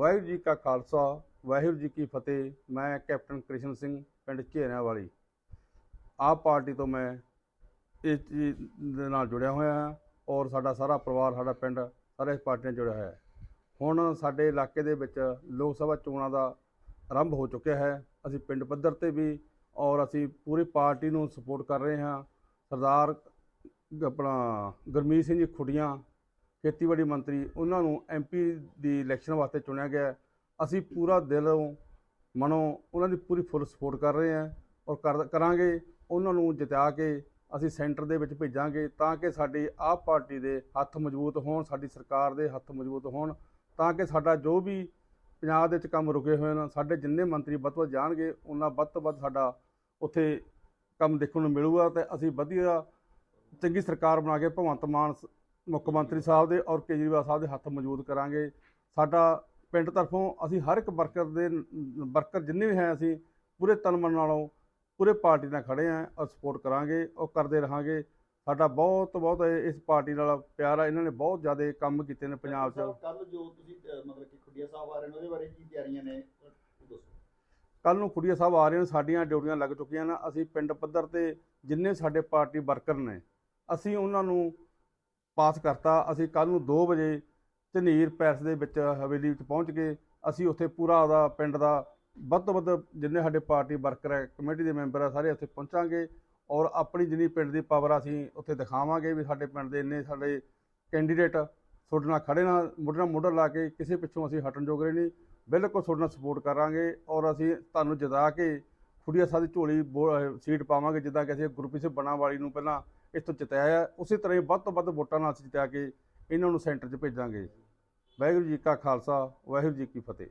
ਵਾਹਿਗੁਰੂ ਜੀ ਕਾ ਖਾਲਸਾ, ਵਾਹਿਗੁਰੂ ਜੀ ਕੀ ਫਤਿਹ। ਮੈਂ ਕੈਪਟਨ ਕ੍ਰਿਸ਼ਨ ਸਿੰਘ, ਪਿੰਡ ਝੇਰਿਆਂ ਵਾਲੀ। ਆਪ ਪਾਰਟੀ ਤੋਂ ਮੈਂ ਇਸ ਚੀਜ਼ ਦੇ ਨਾਲ ਜੁੜਿਆ ਹੋਇਆ ਹਾਂ ਔਰ ਸਾਡਾ ਸਾਰਾ ਪਰਿਵਾਰ, ਸਾਡਾ ਪਿੰਡ, ਸਾਰੇ ਇਸ ਪਾਰਟੀ ਨਾਲ ਜੁੜਿਆ ਹੋਇਆ ਹੈ। ਹੁਣ ਸਾਡੇ ਇਲਾਕੇ ਦੇ ਵਿੱਚ ਲੋਕ ਸਭਾ ਚੋਣਾਂ ਦਾ ਆਰੰਭ ਹੋ ਚੁੱਕਿਆ ਹੈ। ਅਸੀਂ ਪਿੰਡ ਪੱਧਰ ਤੇ ਵੀ ਔਰ ਅਸੀਂ ਪੂਰੀ ਪਾਰਟੀ ਨੂੰ ਸਪੋਰਟ ਕਰ ਰਹੇ ਹਾਂ। ਸਰਦਾਰ ਆਪਣਾ ਗੁਰਮੀਤ ਸਿੰਘ ਜੀ ਖੁੱਡੀਆਂ ਖੇਤੀਬਾੜੀ ਮੰਤਰੀ, ਉਹਨਾਂ ਨੂੰ ਐਮਪੀ ਦੀ ਇਲੈਕਸ਼ਨ ਵਾਸਤੇ ਚੁਣਿਆ ਗਿਆ ਅਸੀਂ ਪੂਰਾ ਦਿਲੋਂ, ਮਨੋਂ ਉਹਨਾਂ ਦੀ ਪੂਰੀ ਫੁੱਲ ਸਪੋਰਟ ਕਰ ਰਹੇ ਹਾਂ ਔਰ ਕਰ, ਕਰਾਂਗੇ। ਉਹਨਾਂ ਨੂੰ ਜਿਤਾ ਕੇ ਅਸੀਂ ਸੈਂਟਰ ਦੇ ਵਿੱਚ ਭੇਜਾਂਗੇ ਤਾਂ ਕਿ ਸਾਡੀ ਆਪ ਪਾਰਟੀ ਦੇ ਹੱਥ ਮਜ਼ਬੂਤ ਹੋਣ, ਸਾਡੀ ਸਰਕਾਰ ਦੇ ਹੱਥ ਮਜ਼ਬੂਤ ਹੋਣ, ਤਾਂ ਕਿ ਸਾਡਾ ਜੋ ਵੀ ਪੰਜਾਬ ਦੇ ਵਿੱਚ ਕੰਮ ਰੁਕੇ ਹੋਏ ਨੇ ਸਾਡੇ ਜਿੰਨੇ ਮੰਤਰੀ ਵੱਧ ਤੋਂ ਵੱਧ ਜਾਣਗੇ, ਉਹਨਾਂ ਵੱਧ ਤੋਂ ਵੱਧ ਸਾਡਾ ਉੱਥੇ ਕੰਮ ਦੇਖਣ ਨੂੰ ਮਿਲੂਗਾ ਤੇ ਅਸੀਂ ਵਧੀਆ ਚੰਗੀ ਸਰਕਾਰ ਬਣਾ ਕੇ ਭਗਵੰਤ ਮਾਨ ਸ- ਮੁੱਖ ਮੰਤਰੀ ਸਾਹਿਬ ਦੇ ਔਰ ਕੇਜਰੀਵਾਲ ਸਾਹਿਬ ਦੇ ਹੱਥ ਮਜ਼ਬੂਤ ਕਰਾਂਗੇ। ਸਾਡਾ ਪਿੰਡ ਤਰਫੋਂ ਅਸੀਂ ਹਰ ਇੱਕ ਵਰਕਰ ਦੇ ਵਰਕਰ ਜਿੰਨੇ ਵੀ ਹੈ ਅਸੀਂ ਪੂਰੇ ਤਨ ਮਨ ਨਾਲੋਂ ਪੂਰੇ ਪਾਰਟੀ ਨਾਲ ਖੜੇ ਆਂ ਔਰ ਸਪੋਰਟ ਕਰਾਂਗੇ ਔਰ ਕਰਦੇ ਰਹਾਂਗੇ। ਸਾਡਾ ਬਹੁਤ ਬਹੁਤ ਇਸ ਪਾਰਟੀ ਨਾਲ ਪਿਆਰ ਆ ਇਹਨਾਂ ਨੇ ਬਹੁਤ ਜ਼ਿਆਦਾ ਕੰਮ ਕੀਤੇ ਨੇ ਪੰਜਾਬ 'ਚ। ਕੱਲ ਜੋ ਤੁਸੀਂ ਮਤਲਬ ਕਿ ਖੁੱਡੀਆ ਸਾਹਿਬ ਆ ਰਹੇ ਨੇ ਉਹਦੇ ਬਾਰੇ ਕੀ ਤਿਆਰੀਆਂ ਨੇ? ਉਹ ਦੱਸੋ। ਕੱਲ ਨੂੰ ਖੁੜੀਆ ਸਾਹਿਬ ਆ ਰਹੇ ਨੇ ਸਾਡੀਆਂ ਡਿਊਟੀਆਂ ਲੱਗ ਚੁੱਕੀਆਂ ਨੇ। ਅਸੀਂ ਪਿੰਡ ਪੱਧਰ ਤੇ ਜਿੰਨੇ ਸਾਡੇ ਪਾਰਟੀ ਵਰਕਰ ਨੇ ਅਸੀਂ ਉਹਨਾਂ ਨੂੰ ਪਾਸ ਕਰਤਾ। ਅਸੀਂ ਕੱਲ ਨੂੰ 2 ਵਜੇ ਝਨੀਰ ਪੈਲਸ ਦੇ ਵਿੱਚ ਹਵੇਲੀ ਵਿੱਚ ਪਹੁੰਚ ਕੇ ਅਸੀਂ ਉੱਥੇ ਪੂਰਾ ਉਹਦਾ ਪਿੰਡ ਦਾ ਵੱਧ ਤੋਂ ਵੱਧ ਜਿੰਨੇ ਸਾਡੇ ਪਾਰਟੀ ਵਰਕਰ ਹੈ, ਕਮੇਟੀ ਦੇ ਮੈਂਬਰ ਆ ਸਾਰੇ ਉੱਥੇ ਪਹੁੰਚਾਂਗੇ ਔਰ ਆਪਣੀ ਜਿੰਨੀ ਪਿੰਡ ਦੀ ਪਾਵਰ ਅਸੀਂ ਉੱਥੇ ਦਿਖਾਵਾਂਗੇ ਵੀ ਸਾਡੇ ਪਿੰਡ ਦੇ ਇੰਨੇ ਸਾਡੇ ਕੈਂਡੀਡੇਟ ਤੁਹਾਡੇ ਨਾਲ ਖੜੇ ਨਾਲ, ਮੋਢੇ ਨਾਲ ਮੋਢਾ ਲਾ ਕੇ ਕਿਸੇ ਪਿੱਛੋਂ ਅਸੀਂ ਹਟਣ ਜੋਗਰੇ ਨਹੀਂ। ਬਿਲਕੁਲ ਤੁਹਾਡੇ ਨਾਲ ਸਪੋਰਟ ਕਰਾਂਗੇ ਔਰ ਅਸੀਂ ਤੁਹਾਨੂੰ ਜਿਤਾ ਕੇ ਖੁੜੀਆ ਸਾਹਿਬ ਦੀ ਝੋਲੀ ਬੋ- ਸੀਟ ਪਾਵਾਂਗੇ, ਜਿੱਦਾਂ ਕਿ ਅਸੀਂ ਗੁਰਪ੍ਰੀਤ ਸਿੰਘ ਬਣਾ ਵਾਲੀ ਨੂੰ ਪਹਿਲਾਂ ਇਸ ਤੋਂ ਜਿਤਾਇਆ ਹੈ। ਉਸੇ ਤਰ੍ਹਾਂ ਹੀ ਵੱਧ ਤੋਂ ਵੱਧ ਵੋਟਾਂ ਨਾਲ ਅਸੀਂ ਜਿਤਾ ਕੇ ਇਹਨਾਂ ਨੂੰ ਸੈਂਟਰ 'ਚ ਭੇਜਾਂਗੇ ਵਾਹਿਗੁਰੂ ਜੀ ਕਾ ਖਾਲਸਾ, ਵਾਹਿਗੁਰੂ ਜੀ ਕੀ ਫਤਿਹ